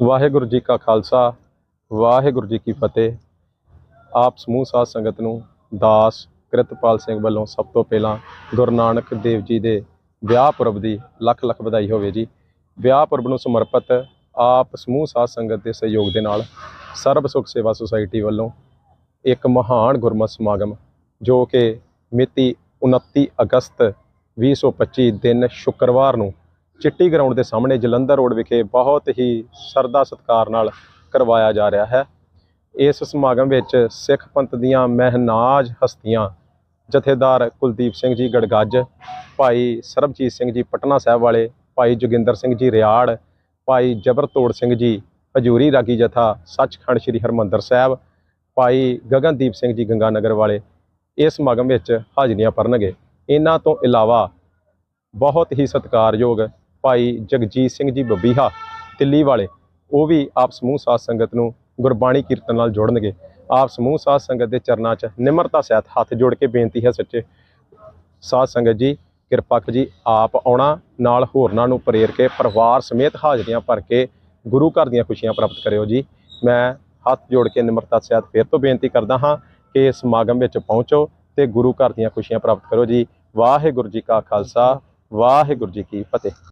ਵਾਹਿਗੁਰੂ ਜੀ ਕਾ ਖਾਲਸਾ, ਵਾਹਿਗੁਰੂ ਜੀ ਕੀ ਫਤਿਹ। ਆਪ ਸਮੂਹ ਸਾਧ ਸੰਗਤ ਨੂੰ ਦਾਸ ਕਿਰਤਪਾਲ ਸਿੰਘ ਵੱਲੋਂ ਸਭ ਤੋਂ ਪਹਿਲਾਂ ਗੁਰੂ ਨਾਨਕ ਦੇਵ ਜੀ ਦੇ ਵਿਆਹ ਪੁਰਬ ਦੀ ਲੱਖ ਲੱਖ ਵਧਾਈ ਹੋਵੇ ਜੀ। ਵਿਆਹ ਪੁਰਬ ਨੂੰ ਸਮਰਪਿਤ ਆਪ ਸਮੂਹ ਸਾਧ ਸੰਗਤ ਦੇ ਸਹਿਯੋਗ ਦੇ ਨਾਲ ਸਰਬ ਸੁਖ ਸੇਵਾ ਸੁਸਾਇਟੀ ਵੱਲੋਂ ਇੱਕ ਮਹਾਨ ਗੁਰਮਤਿ ਸਮਾਗਮ, ਜੋ ਕਿ ਮਿਤੀ 29 ਅਗਸਤ 2025 ਦਿਨ ਸ਼ੁੱਕਰਵਾਰ ਨੂੰ ਚਿੱਟੀ ਗਰਾਊਂਡ ਦੇ ਸਾਹਮਣੇ ਜਲੰਧਰ ਰੋਡ ਵਿਖੇ ਬਹੁਤ ਹੀ ਸਰਦਾ ਸਤਿਕਾਰ ਨਾਲ ਕਰਵਾਇਆ ਜਾ ਰਿਹਾ ਹੈ। ਇਸ ਸਮਾਗਮ ਵਿੱਚ ਸਿੱਖ ਪੰਥ ਦੀਆਂ ਮਹਿਨਾਜ ਹਸਤੀਆਂ ਜਥੇਦਾਰ ਕੁਲਦੀਪ ਸਿੰਘ ਜੀ ਗੜਗੱਜ, ਭਾਈ ਸਰਬਜੀਤ ਸਿੰਘ ਜੀ ਪਟਨਾ ਸਾਹਿਬ ਵਾਲੇ, ਭਾਈ ਜੋਗਿੰਦਰ ਸਿੰਘ ਜੀ ਰਿਆੜ, ਭਾਈ ਜਬਰਤੋੜ ਸਿੰਘ ਜੀ ਹਜੂਰੀ ਰਾਗੀ ਜਥਾ ਸੱਚਖੰਡ ਸ੍ਰੀ ਹਰਮੰਦਰ ਸਾਹਿਬ, ਭਾਈ ਗਗਨਦੀਪ ਸਿੰਘ ਜੀ ਗੰਗਾਨਗਰ ਵਾਲੇ ਇਸ ਸਮਾਗਮ ਵਿੱਚ ਹਾਜ਼ਰੀਆਂ ਭਰਨਗੇ। ਇਹਨਾਂ ਤੋਂ ਇਲਾਵਾ ਬਹੁਤ ਹੀ ਸਤਿਕਾਰਯੋਗ ਭਾਈ ਜਗਜੀਤ ਸਿੰਘ ਜੀ ਬੱਬੀਹਾ ਦਿੱਲੀ ਵਾਲੇ, ਉਹ ਵੀ ਆਪ ਸਮੂਹ ਸਾਧ ਸੰਗਤ ਨੂੰ ਗੁਰਬਾਣੀ ਕੀਰਤਨ ਨਾਲ ਜੋੜਨਗੇ। ਆਪ ਸਮੂਹ ਸਾਧ ਸੰਗਤ ਦੇ ਚਰਨਾਂ 'ਚ ਨਿਮਰਤਾ ਸਹਿਤ ਹੱਥ ਜੋੜ ਕੇ ਬੇਨਤੀ ਹੈ ਸੱਚੇ ਸਾਧ ਸੰਗਤ ਜੀ, ਕਿਰਪਾ ਕਰੋ ਜੀ, ਆਪ ਆਉਣਾ, ਨਾਲ ਹੋਰਨਾਂ ਨੂੰ ਪ੍ਰੇਰ ਕੇ ਪਰਿਵਾਰ ਸਮੇਤ ਹਾਜ਼ਰੀਆਂ ਭਰ ਕੇ ਗੁਰੂ ਘਰ ਦੀਆਂ ਖੁਸ਼ੀਆਂ ਪ੍ਰਾਪਤ ਕਰਿਓ ਜੀ। ਮੈਂ ਹੱਥ ਜੋੜ ਕੇ ਨਿਮਰਤਾ ਸਹਿਤ ਫਿਰ ਤੋਂ ਬੇਨਤੀ ਕਰਦਾ ਹਾਂ ਕਿ ਇਸ ਸਮਾਗਮ ਵਿੱਚ ਪਹੁੰਚੋ ਤੇ ਗੁਰੂ ਘਰ ਦੀਆਂ ਖੁਸ਼ੀਆਂ ਪ੍ਰਾਪਤ ਕਰੋ ਜੀ। ਵਾਹਿਗੁਰੂ ਜੀ ਕਾ ਖਾਲਸਾ, ਵਾਹਿਗੁਰੂ ਜੀ ਕੀ ਫਤਿਹ।